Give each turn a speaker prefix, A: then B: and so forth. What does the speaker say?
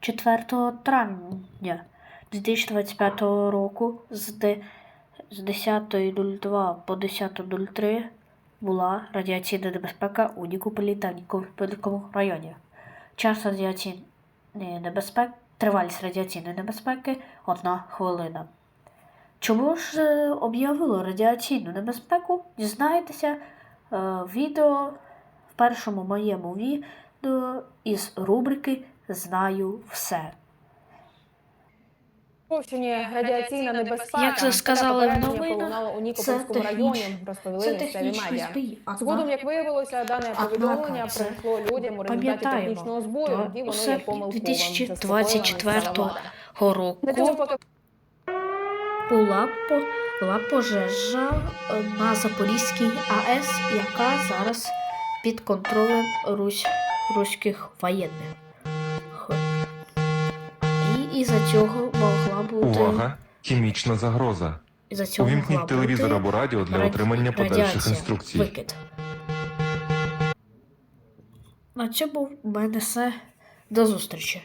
A: 4 травня 2025 року з 10.02 по 10.03 була радіаційна небезпека у Нікополі та Нікопольському районі. Час радіаційної небезпеки, тривалість радіаційної небезпеки одна хвилина. Чому ж е, об'явило радіаційну небезпеку? Дізнаєтеся е, відео в першому моєму відео із рубрики Знаю все.
B: Радіаційна небезпека.
A: Як це сказали в новинах,
B: у
A: Це
B: Нікопольському районі, розповіли
A: це
B: місцеві медіа.
A: збій.
B: Згодом, як виявилося, дане повідомлення прийшло людям у результаті технічного збою, і воно є помилковим.
A: 2024 року була, була пожежа е, на Запорізькій АЕС, яка зараз під контролем русь, руських воєнних. І із-за цього могла бути
C: Увага! Хімічна загроза.
A: із-за цього
C: Увімкніть телевізор або радіо для
A: раді-
C: отримання подальших інструкцій.
A: Викид. На цьому в мене все. До зустрічі.